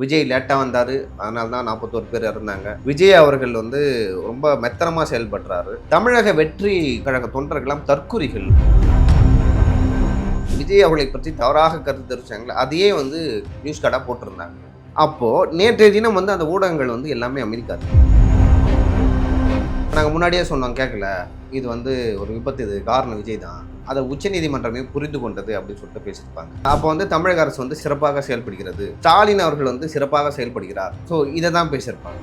விஜய் லேட்டாக வந்தார். அதனால தான் நாற்பத்தோரு பேர் இறந்தாங்க. விஜய் அவர்கள் வந்து ரொம்ப மெத்தனமாக செயல்படுறாரு. தமிழக வெற்றி கழக தொண்டர்கள்லாம் தற்குறிகள். விஜய் அவர்களை பற்றி தவறாக கருத்து தெரிவிச்சாங்களே அதையே வந்து நியூஸ் கார்டாக போட்டிருந்தாங்க. அப்போது நேற்றைய தினம் வந்து அந்த ஊடகங்கள் வந்து எல்லாமே அமெரிக்கா. நாங்கள் முன்னாடியே சொன்னோம் கேட்கல இது வந்து ஒரு விபத்து இது காரணம் விஜய் தான். அதை உச்சநீதிமன்றமே புரிந்து கொண்டது அப்படின்னு சொல்லிட்டு பேசியிருப்பாங்க. அப்போ வந்து தமிழக அரசு வந்து சிறப்பாக செயல்படுகிறது. ஸ்டாலின் அவர்கள் வந்து சிறப்பாக செயல்படுகிறார். ஸோ இதை தான் பேசியிருப்பாங்க.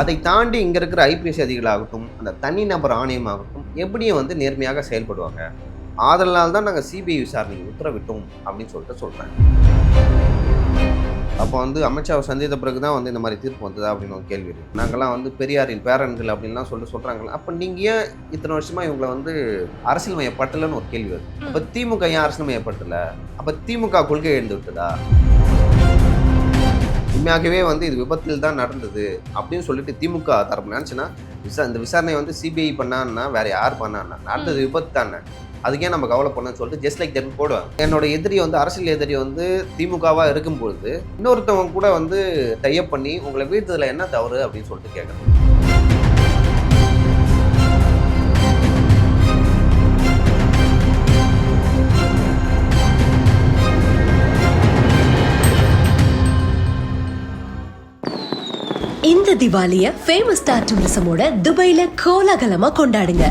அதை தாண்டி இங்கே இருக்கிற ஐபிஎஸ் அதிகாரிகளாகட்டும் அந்த தனிநபர் ஆணையமாகட்டும் எப்படியும் வந்து நேர்மையாக செயல்படுவாங்க? ஆதலால் தான் நாங்கள் சிபிஐ விசாரணைக்கு உத்தரவிட்டோம் அப்படின்னு சொல்லிட்டு சொல்கிறாங்க அப்போ வந்து அமித்ஷாவை சந்தித்த பிறகு தான் வந்து இந்த மாதிரி தீர்ப்பு வந்ததா அப்படின்னு ஒரு கேள்வி இருக்கு. நாங்கள்லாம் வந்து பெரியாரின் பேரன்கள் அப்படின்லாம் சொல்லிட்டு சொல்கிறாங்களா அப்போ நீங்கள் ஏன் இத்தனை வருஷமாக இவங்களை வந்து அரசியல் மையப்பட்டலன்னு ஒரு கேள்வி வருது. அப்போ திமுக ஏன் அரசியல் மையப்பட்டல அப்போ திமுக கொள்கை எழுந்து விட்டதா? உண்மையாகவே வந்து இது விபத்தில் தான் நடந்தது அப்படின்னு சொல்லிட்டு திமுக தரப்பு நினச்சுன்னா விசா இந்த விசாரணை வந்து சிபிஐ பண்ணான்னா வேற யார் பண்ணான்னா நடந்தது விபத்து தானே. அதுக்கே நம்ம கவலைப்படணும்னு சொல்லிட்டு ஜஸ்ட் லைக் தட் போடுவாங்க. என்னோட எதிரி வந்து அரசியல் எதிரி வந்து திமுகவாக இருக்கும் பொழுது இன்னொருத்தவங்க கூட வந்து டைப் பண்ணி உங்களை வீழ்த்ததுல என்ன தவறு? அப்படின்னு சொல்லிட்டு கேட்குறேன் இந்த திவாலிய ஃபேமஸ் ஸ்டார் டூரிசமோட துபாயில கோலாகலமா கொண்டாடுங்க.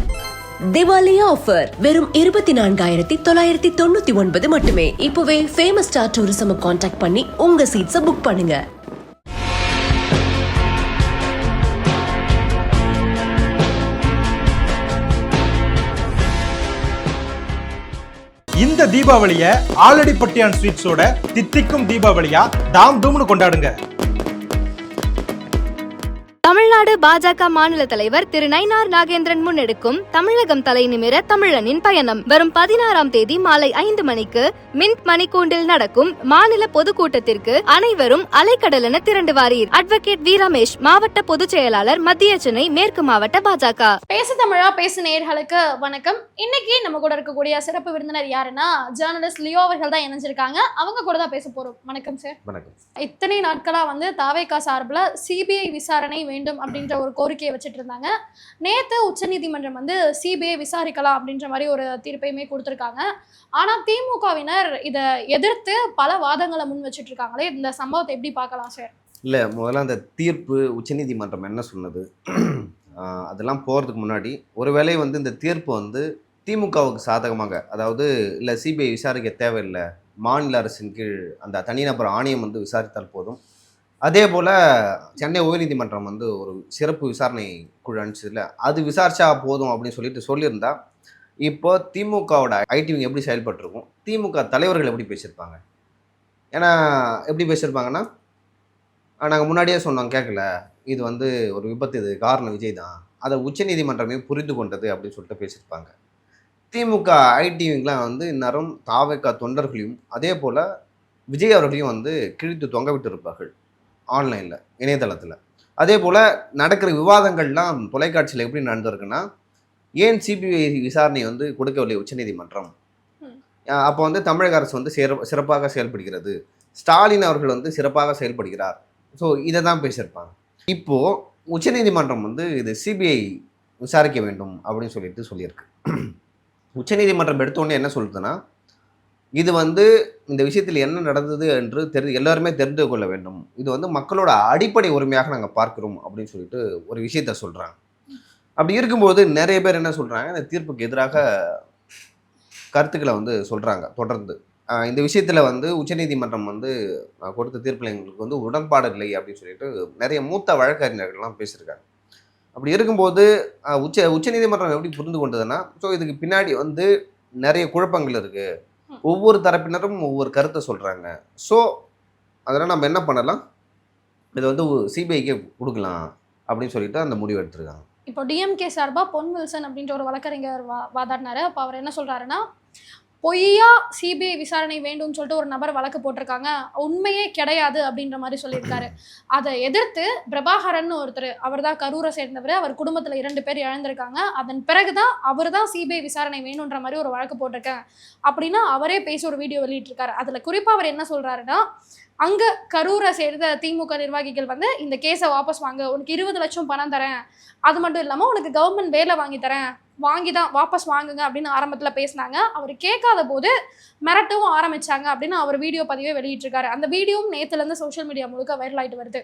திவாலி ஆஃபர் வெறும் இருபத்தி நான்காயிரத்தி தொள்ளாயிரத்தி தொண்ணூத்தி ஒன்பது மட்டுமே. இப்பவே ஃபேமஸ் ஸ்டார் டூரிசம் காண்டாக்ட் பண்ணி உங்க சீட்ஸை புக் பண்ணுங்க. இந்த தீபாவளிய ஆலடி பட்டியான் ஸ்வீட்ஸோட தித்திக்கும் தீபாவளியா தாம் தூம்னு கொண்டாடுங்க. தமிழ்நாடு பாஜக மாநில தலைவர் திரு நயினார் நாகேந்திரன் முன்னெடுக்கும் தமிழகம் தலை நிமிர தமிழனின் பயணம். வரும் பதினாறாம் தேதி மாலை ஐந்து மணிக்கு மின்ட் மணிக்கூண்டில் நடக்கும் மாநில பொதுக்கூட்டத்திற்கு அனைவரும் அலைக்கடலென திரண்டு வாரீர் அட்வொகேட் வி ரமேஷ் மாவட்ட பொதுச் செயலாளர் மத்திய சென்னை மேற்கு மாவட்ட பாஜக. பேசு தமிழா பேசு நேயர்களுக்கு வணக்கம். இன்னைக்கு நம்ம கூட இருக்கக்கூடிய சிறப்பு விருந்தினர் யாருன்னா ஜேர்னலிஸ்ட் லியோ அவர்கள் தான் இணைஞ்சிருக்காங்க. அவங்க கூட தான் பேச போறோம். வணக்கம் சார் வணக்கம். இத்தனை நாட்களா வந்து தாவேகா சார்பில் சிபிஐ விசாரணை வேண்டும் அப்படின்ற ஒரு கோரிக்கையை வச்சுட்டு இருந்தாங்க நேற்று உச்சநீதிமன்றம் வந்து சிபிஐ விசாரிக்கலாம் அப்படின்ற மாதிரி ஒரு தீர்ப்பையுமே கொடுத்துருக்காங்க. ஆனால் திமுகவினர் இதை எதிர்த்து பல வாதங்களை முன் வச்சுட்டு இருக்காங்களே இந்த சம்பவத்தை எப்படி பார்க்கலாம் சார் இல்லை முதல்ல அந்த தீர்ப்பு உச்சநீதிமன்றம் என்ன சொன்னது? அதெல்லாம் போகிறதுக்கு முன்னாடி ஒருவேளை வந்து இந்த தீர்ப்பு வந்து திமுகவுக்கு சாதகமாக அதாவது இல்லை சிபிஐ விசாரிக்க தேவையில்லை மாநில அரசின் கீழ் அந்த தனிநபர் ஆணையம் வந்து விசாரித்தால் போதும். அதே போல் சென்னை உயர்நீதிமன்றம் வந்து ஒரு சிறப்பு விசாரணை குழு அனுப்பிச்சதில்ல அது விசாரிச்சா போதும் அப்படின்னு சொல்லிட்டு சொல்லியிருந்தா இப்போ திமுகவோட ஐடி எப்படி செயல்பட்டுருக்கும் திமுக தலைவர்கள் எப்படி பேசியிருப்பாங்க? ஏன்னா எப்படி பேசியிருப்பாங்கன்னா நாங்கள் முன்னாடியே சொன்னோம் கேட்கல இது வந்து ஒரு விபத்து இது காரணம் விஜய் தான். அதை உச்சநீதிமன்றமே புரிந்து கொண்டது அப்படின்னு சொல்லிட்டு பேசியிருப்பாங்க. திமுக ஐடிவிங்கெலாம் வந்து இந்நேரம் தாவக தொண்டர்களையும் அதே போல் விஜய் அவர்களையும் வந்து கிழித்து தொங்க விட்டு இருப்பார்கள் ஆன்லைனில் இணையதளத்தில். அதே போல் நடக்கிற விவாதங்கள்லாம் தொலைக்காட்சியில் எப்படி நடந்திருக்குன்னா ஏன் சிபிஐ விசாரணை வந்து கொடுக்கவில்லை உச்சநீதிமன்றம்? அப்போ வந்து தமிழக அரசு வந்து சிற- சிறப்பாக செயல்படுகிறது. ஸ்டாலின் அவர்கள் வந்து சிறப்பாக செயல்படுகிறார். ஸோ இதை தான் பேசியிருப்பாங்க. இப்போது உச்சநீதிமன்றம் வந்து இது சிபிஐ விசாரிக்க வேண்டும் அப்படின்னு சொல்லிட்டு சொல்லியிருக்கு. உச்சநீதிமன்றம் எடுத்தோடனே என்ன சொல்லுதுன்னா இது வந்து இந்த விஷயத்தில் என்ன நடந்தது என்று தெரி எல்லாருமே தெரிந்து கொள்ள வேண்டும். இது வந்து மக்களோட அடிப்படை உரிமையாக நாங்கள் பார்க்கிறோம் அப்படின்னு சொல்லிட்டு ஒரு விஷயத்த சொல்கிறாங்க அப்படி இருக்கும்போது நிறைய பேர் என்ன சொல்கிறாங்க இந்த தீர்ப்புக்கு எதிராக கருத்துக்களை வந்து சொல்கிறாங்க தொடர்ந்து. இந்த விஷயத்தில் வந்து உச்சநீதிமன்றம் வந்து கொடுத்த தீர்ப்பில் எங்களுக்கு வந்து உடன்பாடு இல்லை அப்படின்னு சொல்லிட்டு நிறைய மூத்த வழக்கறிஞர்கள்லாம் பேசியிருக்காங்க. அப்படி இருக்கும்போது உச்ச உச்சநீதிமன்றம் எப்படி புரிந்து கொண்டதுன்னா ஸோ இதுக்கு பின்னாடி வந்து நிறைய குழப்பங்கள் இருக்குது ஒவ்வொரு தரப்பினரும் ஒவ்வொரு கருத்தை சொல்கிறாங்க ஸோ அதெல்லாம் நம்ம என்ன பண்ணலாம்? இதை வந்து சிபிஐக்கே கொடுக்கலாம் அப்படின்னு சொல்லிட்டு அந்த முடிவு எடுத்திருக்காங்க. இப்போ டிஎம்கே சார்பா பொன் வில்சன் அப்படின்ற ஒரு வழக்கறிஞர் வா வாதாடினாரு. அப்போ அவர் என்ன சொல்கிறாருன்னா பொய்யா சிபிஐ விசாரணை வேண்டும்னு சொல்லிட்டு ஒரு நபர் வழக்கு போட்டிருக்காங்க. உண்மையே கிடையாது அப்படின்ற மாதிரி சொல்லியிருக்காரு. அதை எதிர்த்து பிரபாகரன் ஒருத்தர் அவர் தான் கரூரை சேர்ந்தவர் அவர் குடும்பத்தில் இரண்டு பேர் இழந்திருக்காங்க. அதன் பிறகுதான் அவர் தான் சிபிஐ விசாரணை வேணுன்ற மாதிரி ஒரு வழக்கு போட்டிருக்கேன் அப்படின்னா அவரே பேசி ஒரு வீடியோ வெளியிட்டிருக்காரு. அதில் குறிப்பாக அவர் என்ன சொல்கிறாருன்னா அங்கே கரூரை சேர்ந்த திமுக நிர்வாகிகள் வந்து இந்த கேஸை வாபஸ் வாங்க உனக்கு இருபது லட்சம் பணம் தரேன். அது மட்டும் இல்லாமல் உனக்கு கவர்மெண்ட் வேலை வாங்கி தரேன். வாங்கி தான் வாபஸ் வாங்குங்க அப்படின்னு ஆரம்பத்தில் பேசினாங்க. அவர் கேட்காத போது மிரட்டவும் ஆரம்பிச்சாங்க அப்படின்னு அவர் வீடியோ பதிவே வெளியிட்டிருக்காரு. அந்த வீடியோவும் நேற்றுலேருந்து சோஷியல் மீடியா முழுக்க வைரல் ஆயிட்டு வருது.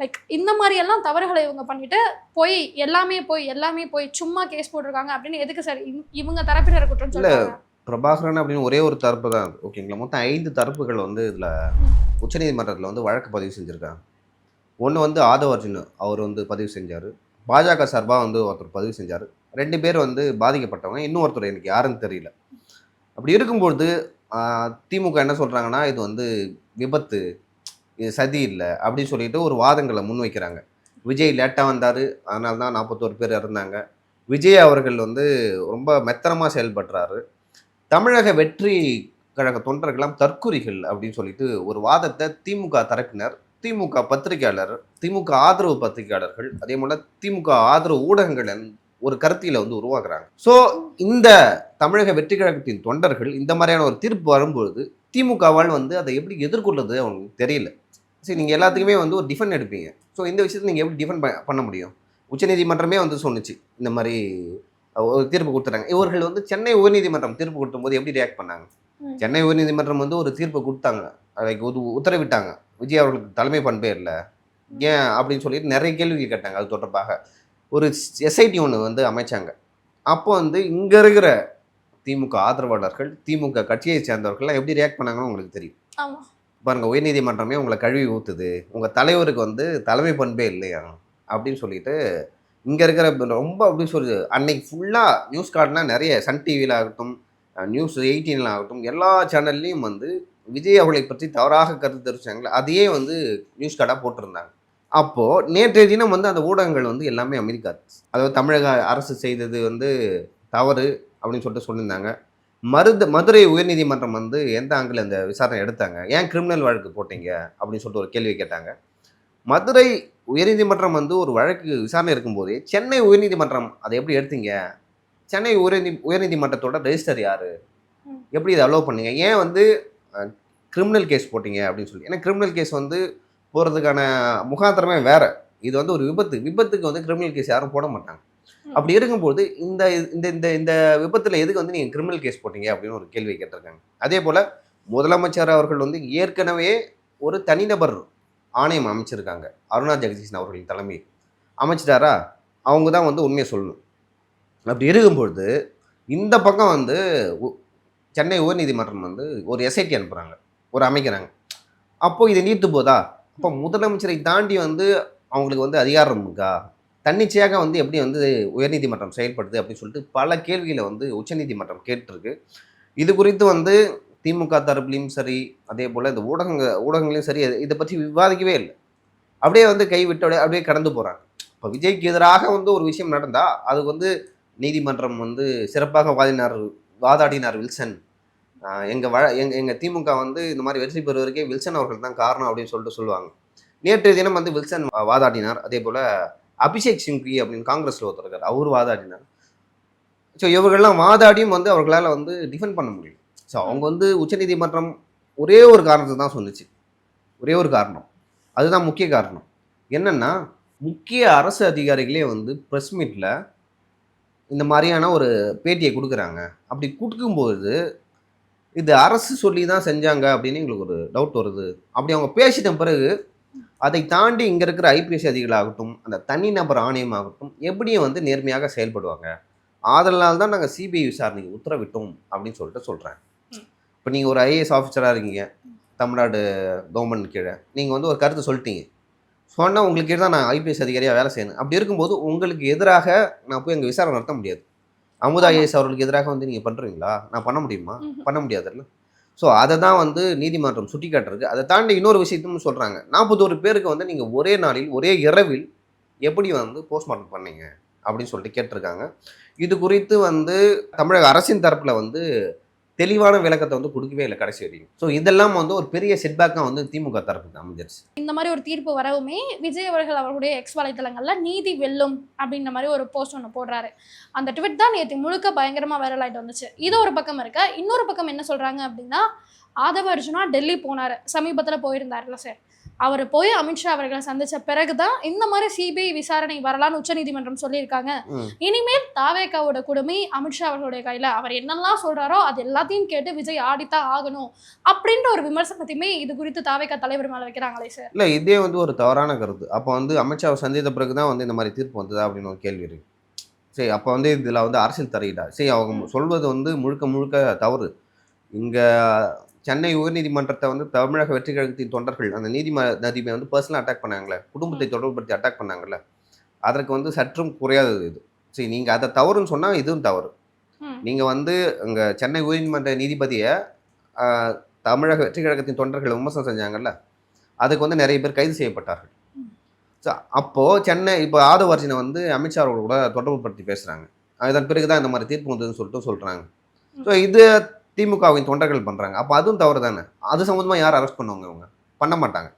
லைக் இந்த மாதிரி எல்லாம் தவறுகளை இவங்க பண்ணிட்டு போய் எல்லாமே போய் எல்லாமே போய் சும்மா கேஸ் போட்டிருக்காங்க அப்படின்னு எதுக்கு சார் இவங்க தரப்பினர் குற்றம் சொல்றாங்க? பிரபாகரன் அப்படின்னு ஒரே ஒரு தரப்பு தான். ஓகேங்களா மொத்தம் ஐந்து தரப்புகள் வந்து இதில் உச்சநீதிமன்றத்தில் வந்து வழக்கு பதிவு செஞ்சுருக்காங்க. ஒன்று வந்து ஆதவ அர்ஜுன் அவர் வந்து பதிவு செஞ்சார். பாஜக சார்பாக வந்து ஒருத்தர் பதிவு செஞ்சார். ரெண்டு பேர் வந்து பாதிக்கப்பட்டவங்க. இன்னொருத்தர் எனக்கு யாருன்னு தெரியல. அப்படி இருக்கும்பொழுது திமுக என்ன சொல்கிறாங்கன்னா இது வந்து விபத்து இது சதி இல்லை அப்படின்னு சொல்லிட்டு ஒரு வாதங்களை முன்வைக்கிறாங்க. விஜய் லேட்டாக வந்தார். அதனால தான் நாற்பத்தோரு பேர் இறந்தாங்க. விஜய் அவர்கள் வந்து ரொம்ப மெத்தனமாக செயல்படுறாரு. தமிழக வெற்றி கழக தொண்டர்களாம் தற்குறிகள் அப்படின்னு சொல்லிட்டு ஒரு வாதத்தை திமுக தரப்பினர் திமுக பத்திரிகையாளர் திமுக ஆதரவு பத்திரிகையாளர்கள் அதே போல் திமுக ஆதரவு ஊடகங்கள் என்- ஒரு கருத்தியில வந்து உருவாக்குறாங்க. ஸோ இந்த தமிழக வெற்றி கழகத்தின் தொண்டர்கள் இந்த மாதிரியான ஒரு தீர்ப்பு வரும்பொழுது திமுகவால் வந்து அதை எப்படி எதிர்கொள்றது அவங்களுக்கு தெரியல. சரி நீங்கள் எல்லாத்துக்குமே வந்து ஒரு டிஃபன் எடுப்பீங்க. ஸோ இந்த விஷயத்தை நீங்கள் எப்படி டிஃபன் பண்ண முடியும்? உச்சநீதிமன்றமே வந்து சொன்னுச்சு இந்த மாதிரி ஒரு தீர்ப்பு கொடுத்துறாங்க இவர்கள் வந்து சென்னை உயர்நீதிமன்றம் தீர்ப்பு கொடுக்கும்போது எப்படி ரியாக்ட் பண்ணாங்க. சென்னை உயர்நீதிமன்றம் வந்து ஒரு தீர்ப்பு கொடுத்தாங்க. லைக் உத்தரவிட்டாங்க. விஜய் அவர்களுக்கு தலைமை பண்பே இல்லை. ஏன் அப்படின்னு சொல்லிட்டு நிறைய கேள்விகள் கேட்டாங்க அது தொடர்பாக. ஒரு எஸ்ஐடி ஒன்று வந்து அமைச்சாங்க. அப்போ வந்து இங்கே இருக்கிற திமுக ஆதரவாளர்கள் திமுக கட்சியை சேர்ந்தவர்கள்லாம் எப்படி ரியாக்ட் பண்ணாங்கன்னு உங்களுக்கு தெரியும். ஆமா. பாருங்க உயர்நீதிமன்றமே உங்களை கழுவி ஊத்துது. உங்கள் தலைவருக்கு வந்து தலைமை பண்பே இல்லையா? அப்படின்னு சொல்லிட்டு இங்கே இருக்கிற ரொம்ப அப்படி சொல்லுது அன்னைக்கு ஃபுல்லாக நியூஸ் கார்டுனா நிறைய சன் டிவியில் ஆகட்டும் நியூஸ் எயிட்டீனில் ஆகட்டும் எல்லா சேனல்லையும் வந்து விஜய் அவர்களை பற்றி தவறாக கருத்து தெரிவிச்சாங்களே அதையே வந்து நியூஸ் கார்டாக போட்டிருந்தாங்க. அப்போது நேற்றைய தினம் வந்து அந்த ஊடகங்கள் வந்து எல்லாமே அமெரிக்கா அதாவது தமிழக அரசு செய்தது வந்து தவறு அப்படின்னு சொல்லிட்டு சொல்லியிருந்தாங்க. மருது மதுரை உயர்நீதிமன்றம் வந்து எந்த ஆங்கிள் அந்த விசாரணை எடுத்தாங்க? ஏன் கிரிமினல் வழக்கு போட்டீங்க? அப்படின்னு சொல்லிட்டு ஒரு கேள்வி கேட்டாங்க. மதுரை உயர்நீதிமன்றம் வந்து ஒரு வழக்கு விசாரணை இருக்கும்போதே சென்னை உயர்நீதிமன்றம் அதை எப்படி எடுத்தீங்க? சென்னை உயர்நீதி உயர்நீதிமன்றத்தோட ரெஜிஸ்டர் யாரு. எப்படி இதை அலோவ் பண்ணீங்க? ஏன் வந்து கிரிமினல் கேஸ் போட்டீங்க? அப்படின்னு சொல்லி. ஏன்னா கிரிமினல் கேஸ் வந்து போகிறதுக்கான முகாந்திரமே வேற. இது வந்து ஒரு விபத்து. விபத்துக்கு வந்து கிரிமினல் கேஸ் யாரும் போட மாட்டாங்க. அப்படி இருக்கும்போது இந்த இந்த இந்த இந்த விபத்தில் எதுக்கு வந்து நீங்கள் கிரிமினல் கேஸ் போட்டீங்க அப்படின்னு ஒரு கேள்வி கேட்டிருக்காங்க. அதே போல் முதலமைச்சர் அவர்கள் வந்து ஏற்கனவே ஒரு தனிநபர் ஆணையம் அமைச்சிருக்காங்க. அருணா ஜெகதீஷன் அவர்களின் தலைமை அமைச்சிட்டாரா? அவங்க தான் வந்து உண்மையை சொல்லணும். அப்படி இருக்கும்பொழுது இந்த பக்கம் வந்து சென்னை உயர்நீதிமன்றம் வந்து ஒரு எஸ்ஐடி அனுப்புகிறாங்க ஒரு அமைக்கிறாங்க. அப்போது இது நீர்த்து போதா? அப்போ முதலமைச்சரை தாண்டி வந்து அவங்களுக்கு வந்து அதிகாரம் இருக்கா? தன்னிச்சையாக வந்து எப்படி வந்து உயர்நீதிமன்றம் செயல்படுது அப்படின்னு சொல்லிட்டு பல கேள்விகளை வந்து உச்சநீதிமன்றம் கேட்டிருக்கு. இது குறித்து வந்து திமுக தரப்புலையும் சரி அதே போல் இந்த ஊடகங்க ஊடகங்களையும் சரி இதை பற்றி விவாதிக்கவே இல்லை. அப்படியே வந்து கைவிட்டு அப்படியே அப்படியே கடந்து போகிறாங்க இப்போ விஜய்க்கு எதிராக வந்து ஒரு விஷயம் நடந்தால் அதுக்கு வந்து நீதிமன்றம் வந்து சிறப்பாக வாதினார் வாதாடினார் வில்சன். எங்கள் வழ எங்கள் எங்கள் திமுக வந்து இந்த மாதிரி வெற்றி பெறுவதற்கே வில்சன் அவர்கள் தான் காரணம் அப்படின்னு சொல்லிட்டு சொல்லுவாங்க. நேற்றைய தினம் வந்து வில்சன் வாதாடினார். அதே போல் அபிஷேக் சிங்வி அப்படின்னு காங்கிரஸில் ஒருத்தர் இருக்கார். அவர் வாதாடினார். ஸோ இவர்கள்லாம் வாதாடியும் வந்து அவர்களால் வந்து டிஃபெண்ட் பண்ண முடியும் ஸோ அவங்க வந்து உச்சநீதிமன்றம் ஒரே ஒரு காரணத்தை தான் சொன்னிச்சு. ஒரே ஒரு காரணம். அதுதான் முக்கிய காரணம். என்னென்னா முக்கிய அரசு அதிகாரிகளே வந்து ப்ரெஸ் மீட்டில் இந்த மாதிரியான ஒரு பேட்டியை கொடுக்குறாங்க. அப்படி கொடுக்கும்போது இது அரசு சொல்லி தான் செஞ்சாங்க அப்படின்னு எங்களுக்கு ஒரு டவுட் வருது. அப்படி அவங்க பேசிட்ட பிறகு அதை தாண்டி இங்கே இருக்கிற ஐபிஎஸ் அதிகாரிகளாகட்டும் அந்த தனிநபர் ஆணையமாகட்டும் எப்படியும் வந்து நேர்மையாக செயல்படுவாங்க. ஆதலால் தான் நாங்கள் சிபிஐ விசாரணைக்கு உத்தரவிட்டோம் அப்படின்னு சொல்லிட்டு சொல்கிறேன் இப்போ நீங்கள் ஒரு ஐஏஎஸ் ஆஃபீஸராக இருக்கீங்க தமிழ்நாடு கவர்மெண்ட் கீழே. நீங்கள் வந்து ஒரு கருத்து சொல்லிட்டீங்க. சொன்னால் உங்களுக்கு தான் நான் ஐபிஎஸ் அதிகாரியாக வேலை செய்யணும். அப்படி இருக்கும்போது உங்களுக்கு எதிராக நான் போய் அங்கே விசாரணை நடத்த முடியாது. அமுதா ஐஏஎஸ் அவர்களுக்கு எதிராக வந்து நீங்கள் பண்ணுறீங்களா நான் பண்ண முடியுமா. பண்ண முடியாதுல்ல. ஸோ அதை தான் வந்து நீதிமன்றம் சுட்டி காட்டுறது அதை தாண்டி இன்னொரு விஷயத்தையும் சொல்கிறாங்க நாற்பத்தோரு பேருக்கு வந்து நீங்கள் ஒரே நாளில் ஒரே இரவில் எப்படி வந்து போஸ்ட்மார்ட்டம் பண்ணீங்க? அப்படின்னு சொல்லிட்டு கேட்டிருக்காங்க. இது குறித்து வந்து தமிழக அரசின் தரப்பில் வந்து தெளிவான விளக்கத்தை வந்து கொடுக்கவே இல்லை கடைசி வரைக்கும் ஸோ இதெல்லாம் வந்து ஒரு பெரிய செட்பேக்காக வந்து திமுக தரப்புக்கு அமைஞ்சிருச்சு. இந்த மாதிரி ஒரு தீர்ப்பு வரவுமே விஜய் அவர்கள் அவர்களுடைய எக்ஸ் வலைத்தளங்களில் நீதி வெல்லும் அப்படின்ற மாதிரி ஒரு போஸ்ட் ஒன்று போடுறாரு. அந்த ட்விட் தான் நேற்று முழுக்க பயங்கரமாக வைரல் ஆகிட்டு வந்துச்சு. இது ஒரு பக்கம் இருக்க. இன்னொரு பக்கம் என்ன சொல்கிறாங்க அப்படின்னா ஆதவ அர்ஜுனா டெல்லி போனார். சமீபத்தில் போயிருந்தார்ல சார் அவர் போய் அமித்ஷா அவர்களை சந்திச்ச பிறகுதான் இந்த மாதிரி சிபிஐ விசாரணை வரலான்னு உச்சநீதிமன்றம் சொல்லியிருக்காங்க. இனிமேல் தாவேக்காவோட குடுமி அமித்ஷா அவர்களுடைய கையில அவர் என்னெல்லாம் சொல்றாரோ அது எல்லாத்தையும் கேட்டு விஜய் ஆடித்தான் ஆகணும் அப்படின்ற ஒரு விமர்சனத்தையுமே இது குறித்து தாவேக்கா தலைவர் மேல வைக்கிறாங்களே சார் இல்லை இதே வந்து ஒரு தவறான கருத்து. அப்போ வந்து அமித்ஷாவை சந்தித்த பிறகு தான் வந்து இந்த மாதிரி தீர்ப்பு வந்ததா அப்படின்னு ஒரு கேள்வி இருக்கு. சரி அப்போ வந்து இதில் வந்து அரசியல் தரையிடா. சரி அவங்க சொல்வது வந்து முழுக்க முழுக்க தவறு. இங்கே சென்னை உயர்நீதிமன்றத்தை வந்து தமிழக வெற்றி கழகத்தின் தொண்டர்கள் அந்த நீதிம நீதிபதி வந்து பர்சனலாக அட்டாக் பண்ணாங்களே குடும்பத்தை தொடர்புபடுத்தி அட்டாக் பண்ணாங்கல்ல? அதற்கு வந்து சற்றும் குறையாதது இது. சரி நீங்கள் அதை தவறுன்னு சொன்னால் இதுவும் தவறு. நீங்கள் வந்து அங்கே சென்னை உயர்நீதிமன்ற நீதிபதியை தமிழக வெற்றி கழகத்தின் தொண்டர்கள் விமர்சனம் செஞ்சாங்கல்ல? அதுக்கு வந்து நிறைய பேர் கைது செய்யப்பட்டார்கள். ஸோ அப்போது சென்னை இப்போ ஆதவ அர்ஜுனை வந்து அமித்ஷா அவர்கள் கூட தொடர்பு படுத்தி பேசுகிறாங்க அதன் பிறகு தான் இந்த மாதிரி தீர்ப்பு வந்ததுன்னு சொல்லிட்டு சொல்கிறாங்க ஸோ இது திமுகவின் தொண்டர்கள் பண்ணுறாங்க அப்போ அதுவும் தவறு தானே அது சம்மந்தமாக யார் அரெஸ்ட் பண்ணுவாங்க இவங்க? பண்ண மாட்டாங்க.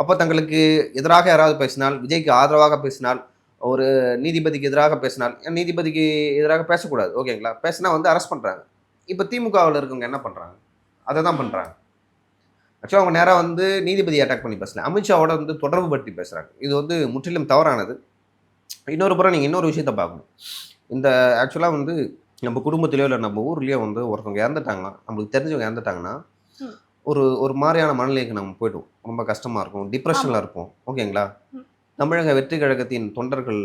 அப்போ தங்களுக்கு எதிராக யாராவது பேசினால் விஜய்க்கு ஆதரவாக பேசினால் ஒரு நீதிபதிக்கு எதிராக பேசினால் ஏன் நீதிபதிக்கு எதிராக பேசக்கூடாது? ஓகேங்களா பேசினா வந்து அரெஸ்ட் பண்ணுறாங்க இப்போ திமுகவில் இருக்கவங்க என்ன பண்ணுறாங்க அதை தான் பண்ணுறாங்க ஆக்சுவலாக அவங்க நேராக வந்து நீதிபதி அட்டாக் பண்ணி பேசல. அமித்ஷாவோட வந்து தொடர்பு பற்றி பேசுகிறாங்க இது வந்து முற்றிலும் தவறானது. இன்னொரு புறம் நீங்கள் இன்னொரு விஷயத்தை பார்க்கணும். இந்த ஆக்சுவலாக வந்து நம்ம குடும்பத்திலேயோ இல்லை நம்ம ஊர்லேயோ வந்து ஒருத்தவங்க இறந்துட்டாங்கன்னா நம்மளுக்கு தெரிஞ்சவங்க இறந்துட்டாங்கன்னா. ஒரு ஒரு மாதிரியான மனநிலைக்கு நம்ம போய்டுவோம். ரொம்ப கஷ்டமாக இருக்கும். டிப்ரெஷனில் இருப்போம். ஓகேங்களா. தமிழக வெற்றி கழகத்தின் தொண்டர்கள்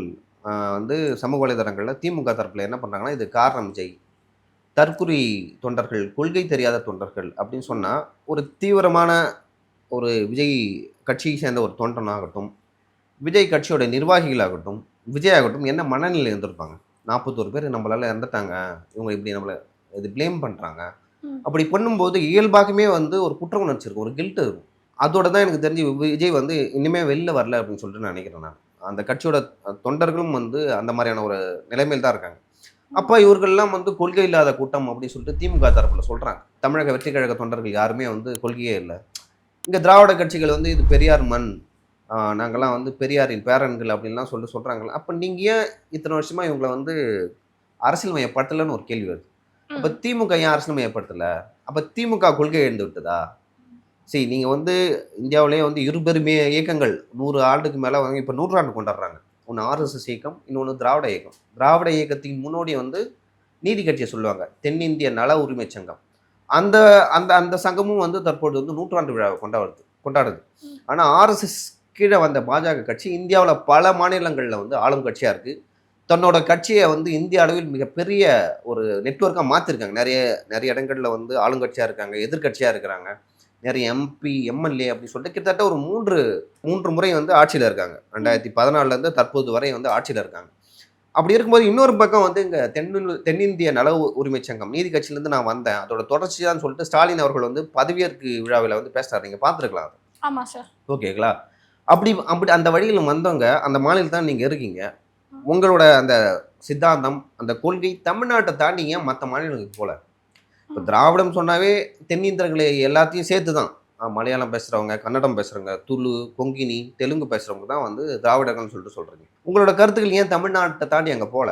வந்து சமூக வலைதளங்களில் திமுக தரப்பில் என்ன பண்ணுறாங்கன்னா இது காரணம் விஜய். தற்குறி தொண்டர்கள் கொள்கை தெரியாத தொண்டர்கள் அப்படின்னு சொன்னால் ஒரு தீவிரமான ஒரு விஜய் கட்சியை சேர்ந்த ஒரு தொண்டனாகட்டும் விஜய் கட்சியோட நிர்வாகிகளாகட்டும் விஜய் ஆகட்டும் என்ன மனநிலை இருந்திருப்பாங்க? நாற்பத்தோரு பேர் நம்மளால இறந்துட்டாங்க. இவங்க இப்படி நம்மளை இது ப்ளேம் பண்ணுறாங்க. அப்படி பண்ணும்போது இயல்பாகவே வந்து ஒரு குற்ற உணர்ச்சி இருக்கும் ஒரு கில்ட் இருக்கும். அதோட தான் எனக்கு தெரிஞ்சு விஜய் வந்து இனிமே வெளில வரல அப்படின்னு சொல்லிட்டு நான் நினைக்கிறேன் நான். அந்த கட்சியோட தொண்டர்களும் வந்து அந்த மாதிரியான ஒரு நிலைமையில் தான் இருக்காங்க. அப்போ இவர்கள்லாம் வந்து கொள்கை இல்லாத கூட்டம் அப்படின்னு சொல்லிட்டு திமுக தரப்பில் சொல்கிறாங்க தமிழக வெற்றி கழக தொண்டர்கள் யாருமே வந்து கொள்கையே இல்லை. இங்கே திராவிட கட்சிகள் வந்து இது பெரியார் மண். ஆஹ் நாங்கெல்லாம் வந்து பெரியாரின் பேரன்கள் அப்படின்லாம் சொல்லி சொல்கிறாங்களா அப்போ நீங்கள் ஏன் இத்தனை வருஷமாக இவங்களை வந்து அரசியல் மையப்படுத்தலைன்னு ஒரு கேள்வி வருது. அப்போ திமுக ஏன் அரசியல் மையப்படுத்தலை? அப்போ திமுக கொள்கை எழுந்து விட்டதா? சரி நீங்கள் வந்து இந்தியாவிலேயே வந்து இருபெருமே இயக்கங்கள் நூறு ஆண்டுக்கு மேலே வந்து இப்போ நூற்றாண்டு கொண்டாடுறாங்க. ஒன்று ஆர்எஸ்எஸ் இயக்கம் இன்னொன்று திராவிட இயக்கம். திராவிட இயக்கத்தின் முன்னோடி வந்து நீதி கட்சியை சொல்லுவாங்க. தென்னிந்திய நல உரிமை சங்கம். அந்த அந்த அந்த சங்கமும் வந்து தற்போது வந்து நூற்றாண்டு விழாவை கொண்டாடுது கொண்டாடுது. ஆனால் ஆர்எஸ்எஸ் கீழே வந்த பாஜக கட்சி இந்தியாவில் பல மாநிலங்களில் வந்து ஆளும் கட்சியாக இருக்குது தன்னோட கட்சியை வந்து இந்திய அளவில் மிகப்பெரிய ஒரு நெட்வொர்க்காக மாற்றிருக்காங்க நிறைய நிறைய இடங்களில் வந்து ஆளுங்கட்சியாக இருக்காங்க எதிர்க்கட்சியாக இருக்கிறாங்க. நிறைய எம்பி எம்எல்ஏ அப்படி சொல்லிட்டு கிட்டத்தட்ட ஒரு மூன்று மூன்று முறை வந்து ஆட்சியில் இருக்காங்க. ரெண்டாயிரத்தி பதினாலுலேருந்து தற்போது வரை வந்து ஆட்சியில் இருக்காங்க. அப்படி இருக்கும்போது இன்னொரு பக்கம் வந்து இங்கே தென்னு தென்னிந்திய நல உரிமை சங்கம் நீதி கட்சியிலேருந்து நான் வந்தேன். அதோட தொடர்ச்சி தான் சொல்லிட்டு ஸ்டாலின் அவர்கள் வந்து பதவியேற்பு விழாவில் வந்து பேசுறாரு. நீங்கள் பார்த்துருக்கலாம் ஆமா சார். ஓகேங்களா? அப்படி அப்படி அந்த வழியில் வந்தவங்க அந்த மாநிலத்தில் தான் நீங்கள் இருக்கீங்க. உங்களோட அந்த சித்தாந்தம் அந்த கொள்கை தமிழ்நாட்டை தாண்டி ஏன் மற்ற மாநிலங்களுக்கு போல? இப்போ திராவிடம் சொன்னாவே தென்னிந்தியர்களை எல்லாத்தையும் சேர்த்து தான் மலையாளம் பேசுகிறவங்க கன்னடம் பேசுகிறவங்க துளு கொங்கினி தெலுங்கு பேசுகிறவங்க தான் வந்து திராவிடர்கள்னு சொல்லிட்டு சொல்கிறீங்க உங்களோட கருத்துக்கள் ஏன் தமிழ்நாட்டை தாண்டி அங்கே போல?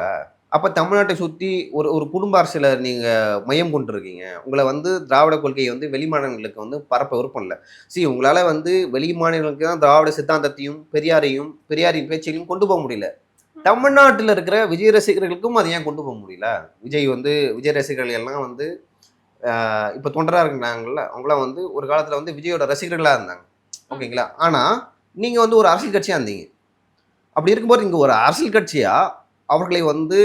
அப்போ தமிழ்நாட்டை சுற்றி ஒரு ஒரு குடும்ப அரசியலர் நீங்கள் மையம் கொண்டிருக்கீங்க. உங்களை வந்து திராவிட கொள்கையை வந்து வெளி மாநிலங்களுக்கு வந்து பரப்ப விருப்பம் இல்லை. சி உங்களால் வந்து வெளி மாநிலங்களுக்கு தான் திராவிட சித்தாந்தத்தையும் பெரியாரையும் பெரியாரின் பேச்சையும் கொண்டு போக முடியல. தமிழ்நாட்டில் இருக்கிற விஜய் ரசிகர்களுக்கும் அதை ஏன் கொண்டு போக முடியல? விஜய் வந்து விஜய் ரசிகர்கள் எல்லாம் வந்து இப்போ தொண்டராக இருக்கிறாங்கல்ல அவங்களாம் வந்து ஒரு காலத்தில் வந்து விஜயோட ரசிகர்களாக இருந்தாங்க. ஓகேங்களா? ஆனால் நீங்கள் வந்து ஒரு அரசியல் கட்சியாக இருந்தீங்க. அப்படி இருக்கும்போது இங்கே ஒரு அரசியல் கட்சியாக அவர்களை வந்து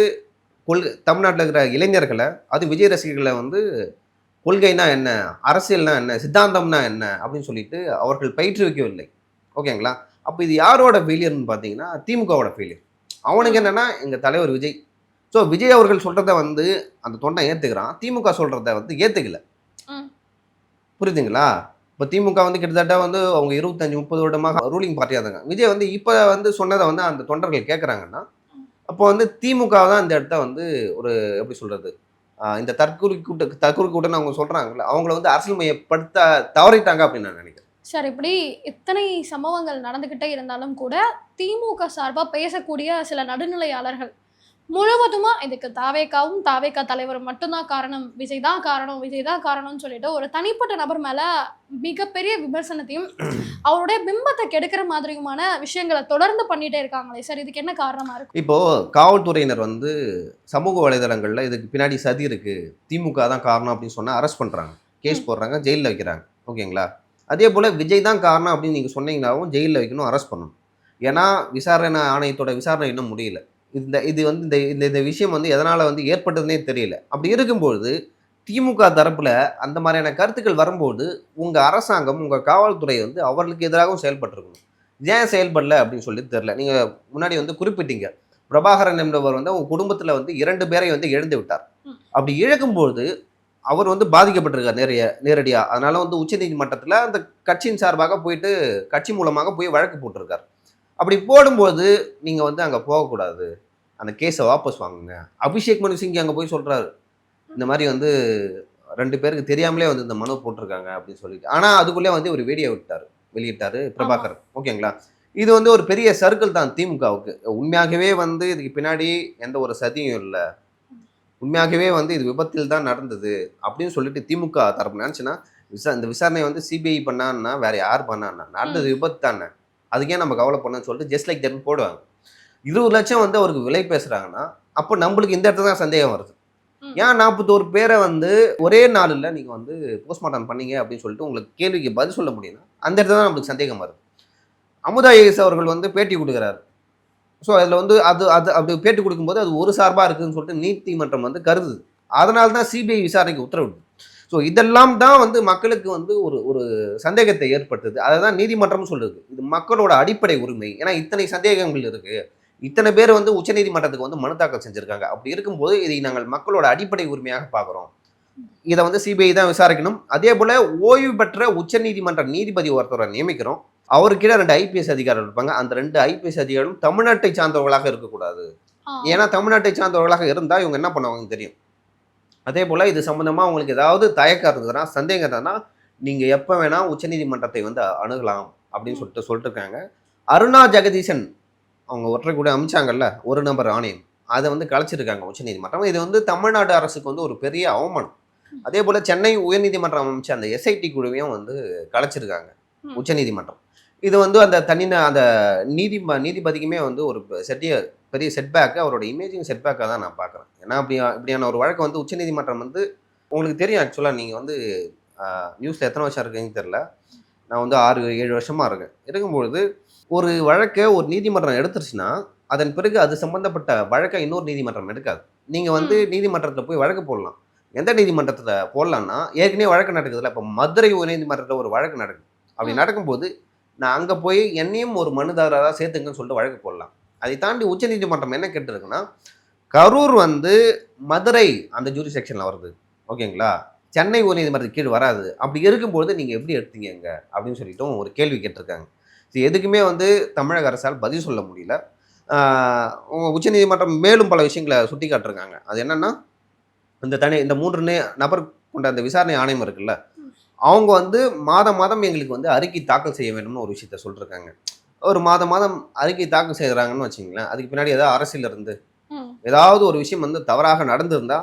கொள்கை தமிழ்நாட்டில் இருக்கிற இளைஞர்களை அது விஜய் ரசிகர்களை வந்து கொள்கைனா என்ன அரசியல்னா என்ன சித்தாந்தம்னா என்ன அப்படின்னு சொல்லிட்டு அவர்கள் பயிற்றுவிக்கவில்லை. ஓகேங்களா? அப்போ இது யாரோட ஃபெயிலியர்னு பார்த்தீங்கன்னா திமுகவோட ஃபெயிலியர் அவனுக்கு என்னன்னா எங்கள் தலைவர் விஜய். ஸோ விஜய் அவர்கள் சொல்கிறத வந்து அந்த தொண்டை ஏற்றுக்கிறான் திமுக சொல்கிறத வந்து ஏற்றுக்கல. புரியுதுங்களா? இப்போ திமுக வந்து கிட்டத்தட்ட வந்து அவங்க இருபத்தஞ்சு முப்பது வருடமாக ரூலிங் பார்ட்டியாக இருந்தாங்க விஜய் வந்து இப்போ வந்து சொன்னதை வந்து அந்த தொண்டர்கள் கேட்குறாங்கன்னா அப்போ வந்து திமுக தான் இந்த இடத்த வந்து ஒரு எப்படி சொல்கிறது இந்த தற்கொலை கூட்ட தற்கொலை கூட்டம்னு அவங்க சொல்கிறாங்கல்ல அவங்கள வந்து அரசியல் மையப்படுத்த தவறிட்டாங்க அப்படின்னு நான் நினைக்கிறேன். சார் இப்படி இத்தனை சம்பவங்கள் நடந்துக்கிட்டே இருந்தாலும் கூட திமுக சார்பாக பேசக்கூடிய சில நடுநிலையாளர்கள் முழுவதுமா இதுக்கு தாவேக்காவும் தாவேக்கா தலைவரும் மட்டும்தான் காரணம். விஜய் தான் காரணம் விஜய் தான் காரணம்னு சொல்லிட்டு ஒரு தனிப்பட்ட நபர் மேல மிகப்பெரிய விமர்சனத்தையும் அவருடைய பிம்பத்தை கெடுக்கிற மாதிரியுமான விஷயங்களை தொடர்ந்து பண்ணிட்டே இருக்காங்களே சார். இதுக்கு என்ன காரணமா இருக்கு இப்போ காவல்துறையினர் வந்து சமூக வலைதளங்கள்ல இதுக்கு பின்னாடி சதி இருக்கு. திமுக தான் காரணம் அப்படின்னு சொன்னா அரெஸ்ட் பண்றாங்க. கேஸ் போடுறாங்க ஜெயிலில் வைக்கிறாங்க. ஓகேங்களா? அதே போல விஜய் தான் காரணம் அப்படின்னு நீங்க சொன்னீங்கன்னாவும் ஜெயிலில் வைக்கணும் அரெஸ்ட் பண்ணணும். ஏன்னா விசாரணை ஆணையத்தோட விசாரணை இன்னும் முடியல. இந்த இது வந்து இந்த இந்த இந்த விஷயம் வந்து எதனால வந்து ஏற்பட்டதுனே தெரியல. அப்படி இருக்கும்பொழுது திமுக தரப்புல அந்த மாதிரியான கருத்துக்கள் வரும்போது உங்க அரசாங்கம் உங்க காவல்துறை வந்து அவர்களுக்கு எதிராகவும் செயல்பட்டிருக்கணும். ஏன் செயல்படல அப்படின்னு சொல்லி தெரியல. நீங்க முன்னாடி வந்து குறிப்பிட்டீங்க. பிரபாகரன் என்பவர் வந்து அவங்க குடும்பத்துல வந்து இரண்டு பேரை வந்து இழந்து விட்டார். அப்படி இழக்கும்போது அவர் வந்து பாதிக்கப்பட்டிருக்கார் நிறைய நேரடியா. அதனால வந்து உச்சநீதிமன்றத்துல அந்த கட்சியின் சார்பாக போயிட்டு கட்சி மூலமாக போய் வழக்கு போட்டிருக்கார். அப்படி போடும்போது நீங்க வந்து அங்க போகக்கூடாது. அந்த கேஸை வாபஸ் வாங்குங்க. அபிஷேக் மனு சிங் அங்க போய் சொல்றாரு. இந்த மாதிரி வந்து ரெண்டு பேருக்கு தெரியாமலே வந்து இந்த மனு போட்டிருக்காங்க அப்படின்னு சொல்லிட்டு. ஆனா அதுக்குள்ளே வந்து ஒரு வீடியோ விட்டாரு. வெளியிட்டாரு பிரபாகர். ஓகேங்களா? இது வந்து ஒரு பெரிய சர்க்கிள் தான் திமுகவுக்கு. உண்மையாகவே வந்து இதுக்கு பின்னாடி எந்த ஒரு சதியும் இல்லை. உண்மையாகவே வந்து இது விபத்தில் தான் நடந்தது அப்படின்னு சொல்லிட்டு திமுக தரப்பு நினச்சுன்னா விசா இந்த விசாரணை வந்து சிபிஐ பண்ணான்னா வேற யார் பண்ணான்னா நடந்தது விபத்து தானே. அதுக்கே நம்ம கவலைப்படணும்னு சொல்லிட்டு ஜஸ்ட் லைக் தட் போடுவாங்க. இருபது லட்சம் வந்து அவருக்கு விலை பேசுறாங்கன்னா அப்போ நம்மளுக்கு இந்த இடத்துல தான் சந்தேகம் வருது. ஏன் நாற்பத்தோரு பேரை வந்து ஒரே நாளில் நீங்கள் வந்து போஸ்ட்மார்ட்டம் பண்ணீங்க அப்படின்னு சொல்லிட்டு உங்களுக்கு கேள்விக்கு பதில் சொல்ல முடியும்னா அந்த இடத்துல தான் நம்மளுக்கு சந்தேகம் வருது. அமுதா ஐஎஸ் அவர்கள் வந்து பேட்டி கொடுக்குறாரு. ஸோ அதில் வந்து அது அது அப்படி பேட்டி கொடுக்கும்போது அது ஒரு சார்பாக இருக்குதுன்னு சொல்லிட்டு நீதிமன்றம் வந்து கருதுது. அதனால தான் சிபிஐ விசாரணைக்கு உத்தரவிடுது. ஸோ இதெல்லாம் தான் வந்து மக்களுக்கு வந்து ஒரு ஒரு சந்தேகத்தை ஏற்படுத்துது. அதை தான் நீதிமன்றம் சொல்லுது. இது மக்களோட அடிப்படை உரிமை. ஏன்னா இத்தனை சந்தேகங்கள் இருக்கு. இத்தனை பேர் வந்து உச்சநீதிமன்றத்துக்கு வந்து மனு தாக்கல் செஞ்சிருக்காங்க. அப்படி இருக்கும்போது இதை நாங்கள் மக்களோட அடிப்படை உரிமையாக பார்க்குறோம். இதை வந்து சிபிஐ தான் விசாரிக்கணும். அதே போல ஓய்வு பெற்ற உச்சநீதிமன்ற நீதிபதி ஒருத்தரை நியமிக்கிறோம். அவருக்கிட்ட ரெண்டு ஐபிஎஸ் அதிகாரிகள் இருப்பாங்க. அந்த ரெண்டு ஐபிஎஸ் அதிகாரிகளும் தமிழ்நாட்டை சார்ந்தவர்களாக இருக்கக்கூடாது. ஏன்னா தமிழ்நாட்டை சார்ந்தவர்களாக இருந்தால் இவங்க என்ன பண்ணுவாங்கன்னு தெரியும். அதே போல் இது சம்மந்தமாக உங்களுக்கு ஏதாவது தயக்கம் இருந்ததுன்னா சந்தேகம் இருந்ததுன்னா நீங்கள் எப்போ வேணால் உச்சநீதிமன்றத்தை வந்து அணுகலாம் அப்படின்னு சொல்லிட்டு சொல்லிட்டு இருக்காங்க அருணா ஜெகதீசன் அவங்க ஒற்றை கூட அமைச்சாங்கல்ல ஒரு நபர் ஆணையம். அதை வந்து கலைச்சிருக்காங்க உச்சநீதிமன்றம். இது வந்து தமிழ்நாடு அரசுக்கு வந்து ஒரு பெரிய அவமானம். அதே போல் சென்னை உயர்நீதிமன்றம் அமைச்ச அந்த எஸ்ஐடி குழுவையும் வந்து கலைச்சிருக்காங்க. உச்சநீதிமன்றம். இது வந்து அந்த தனி அந்த நீதி நீதிபதிக்குமே வந்து ஒரு செட்டிய பெரிய செட்பேக்கு அவரோட இமேஜிங் செட்பேக்காக தான் நான் பார்க்குறேன். ஏன்னா அப்படி இப்படியான ஒரு வழக்கு வந்து உச்சநீதிமன்றம் வந்து உங்களுக்கு தெரியும் ஆக்சுவலாக நீங்கள் வந்து நியூஸில் எத்தனை வருஷம் இருக்கீங்கன்னு தெரில நான் வந்து ஆறு ஏழு வருஷமாக இருக்கேன். இருக்கும்பொழுது ஒரு வழக்கை ஒரு நீதிமன்றம் எடுத்துருச்சுன்னா அதன் பிறகு அது சம்பந்தப்பட்ட வழக்கை இன்னொரு நீதிமன்றம் எடுக்காது. நீங்கள் வந்து நீதிமன்றத்தில் போய் வழக்கு போடலாம். எந்த நீதிமன்றத்தில் போடலாம்னா ஏற்கனவே வழக்கு நடக்குதுல்ல இப்போ மதுரை உயர்நீதிமன்றத்தில் ஒரு வழக்கு நடக்குது. அப்படி. நடக்கும்போது நான் அங்கே போய் என்னையும் ஒரு மனுதாரராக சேர்த்துங்கன்னு சொல்லிட்டு வழக்கு போடலாம். அதை தாண்டி உச்சநீதிமன்றம் என்ன கேட்டிருக்குன்னா கரூர் வந்து மதுரை அந்த ஜூரி செக்ஷனில் வருது. ஓகேங்களா? சென்னை உயர்நீதிமன்றத்துக்கு கீழ் வராது. அப்படி இருக்கும்பொழுது நீங்கள் எப்படி எடுத்தீங்க அப்படின்னு சொல்லிட்டும் ஒரு கேள்வி கேட்டிருக்காங்க. இது எதுக்குமே வந்து தமிழக அரசால் பதில் சொல்ல முடியல. ஆஹ் உச்சநீதிமன்றம் மேலும் பல விஷயங்களை சுட்டி காட்டிருக்காங்க அது என்னன்னா இந்த தனி இந்த மூன்று நபர் கொண்ட அந்த விசாரணை ஆணையம் இருக்குல்ல அவங்க வந்து மாதம் மாதம் எங்களுக்கு வந்து அறிக்கை தாக்கல் செய்ய வேண்டும்னு ஒரு விஷயத்த சொல்லிருக்காங்க. ஒரு மாதம் மாதம் அறிக்கை தாக்கல் செய்கிறாங்கன்னு வச்சுங்களேன். அதுக்கு பின்னாடி ஏதாவது அரசியல் இருந்து. ஏதாவது ஒரு விஷயம் வந்து தவறாக நடந்திருந்தா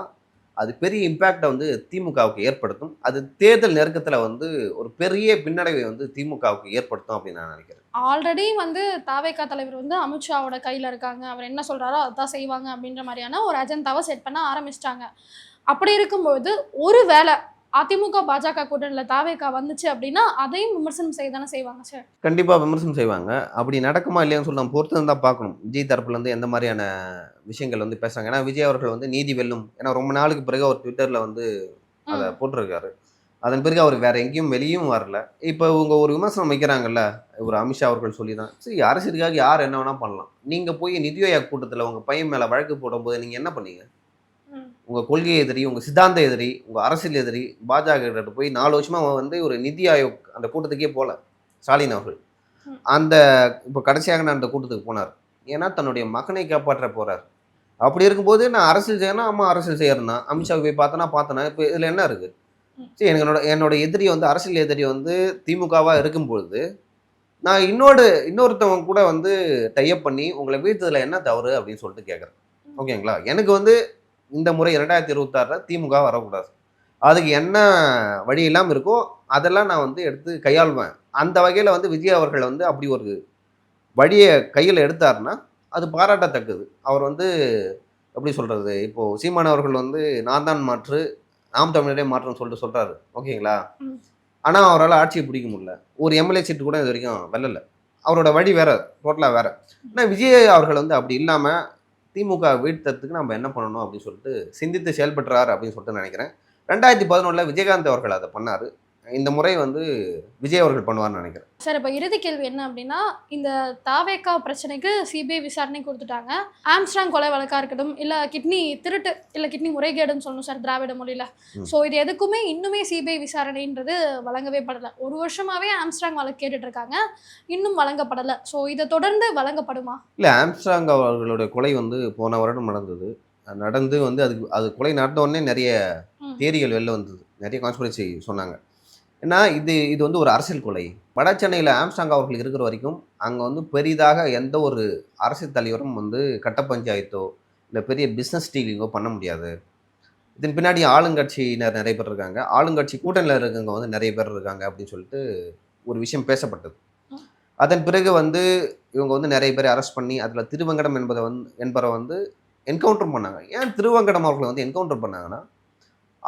அது பெரிய இம்பேக்டை வந்து திமுகவுக்கு ஏற்படுத்தும். அது தேர்தல் நெருக்கத்தில் வந்து ஒரு பெரிய பின்னடைவை வந்து திமுகவுக்கு ஏற்படுத்தும் அப்படின்னு நான் நினைக்கிறேன். ஆல்ரெடி வந்து தாவேகா தலைவர் வந்து அமித்ஷாவோட கையில இருக்காங்க. அவர் என்ன சொல்றாரோ அதான் செய்வாங்க அப்படின்ற மாதிரியான ஒரு அஜெண்டாவை செட் பண்ண ஆரம்பிச்சிட்டாங்க. அப்படி இருக்கும்போது ஒரு வேளை அதிமுக பாஜக கூட்டணியில் தாவேகா வந்துச்சு அப்படின்னா அதையும் விமர்சனம் செய்ய தானே செய்வாங்க சார் கண்டிப்பாக விமர்சனம் செய்வாங்க. அப்படி நடக்குமா இல்லையான்னு சொல்லி நம்ம பொறுத்து தான் பார்க்கணும். விஜய் தரப்புலேருந்து எந்த மாதிரியான விஷயங்கள் வந்து பேசுறாங்க. ஏன்னா விஜய் அவர்கள் வந்து நீதி வெல்லும் ஏன்னா ரொம்ப நாளுக்கு பிறகு அவர் ட்விட்டரில் வந்து அதை போட்டிருக்காரு. அதன் பிறகு அவர் வேற எங்கேயும் வெளியும் வரல. இப்போ இவங்க ஒரு விமர்சனம் வைக்கிறாங்கல்ல ஒரு அமித்ஷா அவர்கள் சொல்லி தான் சரி அரசியலுக்காக யார் என்ன வேணா பண்ணலாம். நீங்க போய் நிதி ஆயோக் கூட்டத்தில் உங்க பையன் மேல வழக்கு போடும்போது நீங்க என்ன பண்ணீங்க? ம். உங்க கொள்கை எதிரி உங்க சித்தாந்த எதிரி உங்க அரசியல் எதிரி பாஜக போய் நாலு வருஷமா அவன் வந்து ஒரு நிதி ஆயோக் அந்த கூட்டத்துக்கே போல ஸ்டாலின் அவர்கள். அந்த இப்போ கடைசியாக நான் அந்த கூட்டத்துக்கு போனார். ஏன்னா தன்னுடைய மகனை காப்பாற்ற போறார். அப்படி இருக்கும்போது நான் அரசியல் செய்யணும் ஆமா அரசியல் செய்யறேன்னா அமித்ஷா போய் பார்த்தனா பார்த்தனா இப்போ இதுல என்ன இருக்கு? சரி எனக்கு என்னோட என்னோட எதிரி வந்து அரசியல் எதிரி வந்து திமுகவா இருக்கும்பொழுது நான் இன்னொரு இன்னொருத்தவங்க கூட வந்து டைப் பண்ணி உங்களை வீழ்த்ததுல என்ன தவறு அப்படின்னு சொல்லிட்டு கேட்குறேன் ஓகேங்களா? எனக்கு வந்து இந்த முறை இரண்டாயிரத்தி இருபத்தாறுல திமுக வரக்கூடாது. அதுக்கு என்ன வழி இல்லாமல் இருக்கோ அதெல்லாம் நான் வந்து எடுத்து கையாளுவேன். அந்த வகையில் வந்து விஜய் அவர்கள் வந்து அப்படி ஒரு வழியை கையில் எடுத்தாருன்னா அது பாராட்டத்தக்கது. அவர் வந்து எப்படி சொல்கிறது இப்போது சீமான் அவர்கள் வந்து நான் தான் மாற்று நாம் தமிழரே மாற்றுன்னு சொல்லிட்டு சொல்கிறாரு ஓகேங்களா. ஆனால் அவரால் ஆட்சியை பிடிக்க முடியல. ஒரு எம்எல்ஏ சீட்டு கூட இது வரைக்கும் வெல்லல. அவரோட வழி வேற டோட்டலாக வேற. ஆனால் விஜய் அவர்கள் வந்து அப்படி இல்லாமல் திமுக வீழ்த்தத்துக்கு நம்ம என்ன பண்ணணும் அப்படின்னு சொல்லிட்டு சிந்தித்து செயல்பட்டுறாரு அப்படின்னு சொல்லிட்டு நினைக்கிறேன். ரெண்டாயிரத்தி பதினொன்றில் விஜயகாந்த் அவர்கள் அதை பண்ணார். இந்த முறை வந்து விஜய் அவர்கள் பண்ணுவார்னு நினைக்கிறேன். சார் இப்போ இறுதி கேள்வி என்ன அப்படின்னா இந்த தாவேக்கா பிரச்சனைக்கு சிபிஐ விசாரணை கொடுத்துட்டாங்க. ஆம்ஸ்ட்ராங் கொலை வழக்கா இருக்கட்டும் இல்லை கிட்னி திருட்டு இல்லை கிட்னி முறைகேடுன்னு சொல்லணும் சார் திராவிட மொழியில். ஸோ இது எதுக்குமே இன்னுமே சிபிஐ விசாரணைன்றது வழங்கவே படலை. ஒரு வருஷமாவே ஆம்ஸ்ட்ராங் வழக்கு கேட்டுட்டு இருக்காங்க இன்னும் வழங்கப்படலை. ஸோ இதை தொடர்ந்து வழங்கப்படுமா? இல்லை ஆம்ஸ்ட்ராங் அவர்களுடைய கொலை வந்து போன வருடம் நடந்தது. நடந்து வந்து அதுக்கு அது கொலை நடந்த உடனே நிறைய. தேரிகள் வெளில வந்தது. நிறைய கான்ஸ்பிரசி சொன்னாங்க. ஏன்னா இது இது வந்து ஒரு அரசியல் கொலை. வட சென்னையில் ஆம்ஸ்டாங் அவர்கள் இருக்கிற வரைக்கும் அங்கே வந்து பெரிதாக எந்த ஒரு அரசியல் தலைவரும் வந்து கட்ட பஞ்சாயத்தோ இல்லை பெரிய பிஸ்னஸ் டீலிங்கோ பண்ண முடியாது. இதன் பின்னாடி ஆளுங்கட்சியினர் நிறைய பேர் இருக்காங்க. ஆளுங்கட்சி கூட்டணியில் இருக்கவங்க வந்து நிறைய பேர் இருக்காங்க அப்படின்னு சொல்லிட்டு ஒரு விஷயம் பேசப்பட்டது. அதன் பிறகு வந்து இவங்க வந்து நிறைய பேரை அரெஸ்ட் பண்ணி அதில் திருவங்கடம் என்பதை வந்து என்பவரை வந்து என்கவுண்டர் பண்ணாங்க. ஏன் திருவங்கடம் அவர்களை வந்து என்கவுண்டர் பண்ணாங்கன்னா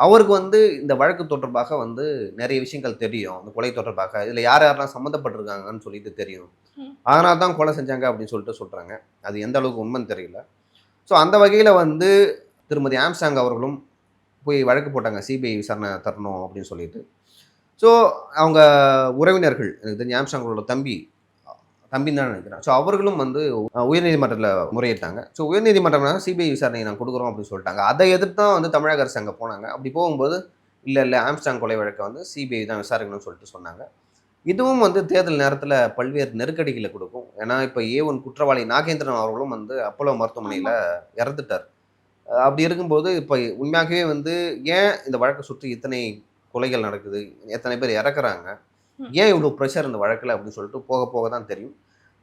அவருக்கு வந்து இந்த வழக்கு தொடர்பாக வந்து நிறைய விஷயங்கள் தெரியும். அந்த கொலை தொடர்பாக. இதில் யார் யாரெல்லாம் சம்மந்தப்பட்டிருக்காங்கன்னு சொல்லிட்டு தெரியும். அதனால தான் கொலை செஞ்சாங்க அப்படின்னு சொல்லிட்டு சொல்கிறாங்க அது எந்த அளவுக்கு உண்மைன்னு தெரியல. ஸோ அந்த வகையில் வந்து திருமதி ஆம்சாங் அவர்களும் போய் வழக்கு போட்டாங்க. சிபிஐ விசாரணை தரணும் அப்படின்னு சொல்லிட்டு. ஸோ அவங்க உறவினர்கள் தெரிஞ்ச ஆம்சாங்களோட தம்பி தம்பின்னு தான் நினைக்கிறேன். ஸோ அவர்களும் வந்து உயர்நீதிமன்றத்தில் முறையிட்டாங்க. ஸோ உயர்நீதிமன்றம் சிபிஐ விசாரணை நாங்கள் கொடுக்குறோம் அப்படின்னு சொல்லிட்டாங்க. அதை எதிர்த்து தான் வந்து தமிழக அரசு அங்கே போனாங்க. அப்படி போகும்போது இல்லை இல்லை ஆம்ஸ்டாங் கொலை வழக்கை வந்து சிபிஐ தான் விசாரிக்கணும்னு சொல்லிட்டு சொன்னாங்க. இதுவும் வந்து தேர்தல் நேரத்தில் பல்வேறு நெருக்கடிகளை கொடுக்கும். ஏன்னா இப்போ ஏ ஒன் குற்றவாளி நாகேந்திரன் அவர்களும் வந்து அப்போலோ மருத்துவமனையில் இறந்துட்டார். அப்படி இருக்கும்போது இப்போ உண்மையாகவே வந்து ஏன் இந்த வழக்கை சுற்றி இத்தனை கொலைகள் நடக்குது? எத்தனை பேர் இறக்குறாங்க. ஏன் இவ்வளோ ப்ரெஷர் இந்த வழக்கில் அப்படின்னு சொல்லிட்டு போக போக தான் தெரியும்.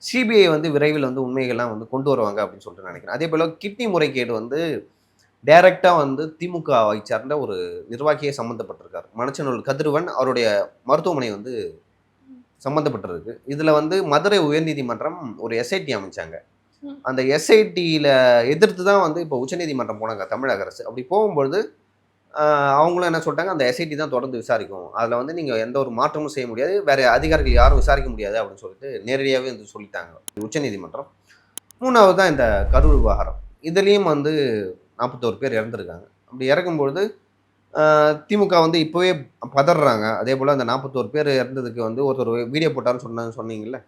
சிபிஐ வந்து விரைவில் வந்து உண்மைகள்லாம் வந்து கொண்டு வருவாங்க அப்படின்னு சொல்லிட்டு நினைக்கிறேன். அதே போல் கிட்னி முறைகேடு வந்து டைரக்டாக வந்து திமுகவை சார்ந்த ஒரு நிர்வாகியே சம்மந்தப்பட்டிருக்காரு மணச்சனூர் கதிரவன் அவருடைய மருத்துவமனை வந்து சம்மந்தப்பட்டிருக்கு இதில் வந்து மதுரை உயர்நீதிமன்றம் ஒரு எஸ்ஐடி அமைச்சாங்க. அந்த எஸ்ஐடியில் எதிர்த்து தான் வந்து இப்போ உச்சநீதிமன்றம் போனாங்க தமிழக அரசு. அப்படி போகும்பொழுது அவங்களும் என்ன சொல்லிட்டாங்க அந்த எஸ்ஐடி தான் தொடர்ந்து விசாரிக்கும். அதில் வந்து நீங்கள் எந்த ஒரு மாற்றமும் செய்ய முடியாது வேறு அதிகாரிகள் யாரும் விசாரிக்க முடியாது அப்படின்னு சொல்லிட்டு நேரடியாகவே வந்து சொல்லிட்டாங்க. உச்சநீதிமன்றம் மூணாவது தான் இந்த கரூர் விவகாரம். இதுலேயும் வந்து நாற்பத்தோரு பேர் இறந்துருக்காங்க. அப்படி இறக்கும்பொழுது திமுக வந்து இப்போவே பதறாங்க அதே போல் அந்த நாற்பத்தோரு பேர் இறந்ததுக்கு வந்து ஒருத்தர் வீடியோ போட்டாருன்னு சொன்ன சொன்னீங்கல்ல.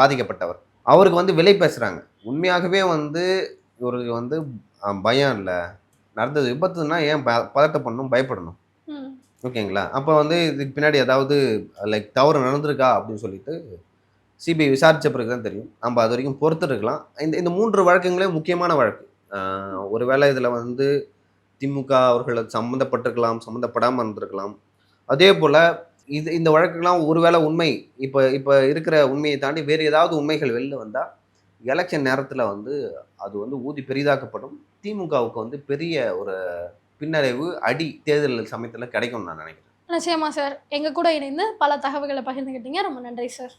பாதிக்கப்பட்டவர். அவருக்கு வந்து விலை பேசுகிறாங்க உண்மையாகவே வந்து இவருக்கு வந்து பயம் இல்லை. நடந்தது. விபத்துனா ஏன் ப பதட்டப்படணும் பயப்படணும். ஓகேங்களா? அப்போ வந்து இதுக்கு பின்னாடி ஏதாவது லைக் தவறு நடந்திருக்கா? அப்படின்னு சொல்லிட்டு சிபிஐ விசாரித்த பிறகு தான் தெரியும். நம்ம அது வரைக்கும் பொறுத்து இருக்கலாம் இந்த இந்த மூன்று வழக்குங்களே முக்கியமான வழக்கு. ஒருவேளை இதில் வந்து திமுக அவர்கள் சம்மந்தப்பட்டிருக்கலாம் சம்மந்தப்படாமல் இருந்திருக்கலாம். அதே போல் இது இந்த வழக்குகள்லாம் ஒருவேளை உண்மை இப்போ இப்போ இருக்கிற உண்மையை தாண்டி வேறு ஏதாவது உண்மைகள் வெளில வந்தால் எலெக்ஷன் நேரத்தில் வந்து அது வந்து ஊதி பெரிதாக்கப்படும். திமுகவுக்கு வந்து பெரிய ஒரு பின்னடைவு அடி தேர்தல் சமயத்தில் கிடைக்கும்னு நான் நினைக்கிறேன். நிச்சயமா சார் எங்கள் கூட இணைந்து பல தகவல்களை பகிர்ந்துக்கிட்டீங்க ரொம்ப நன்றி சார்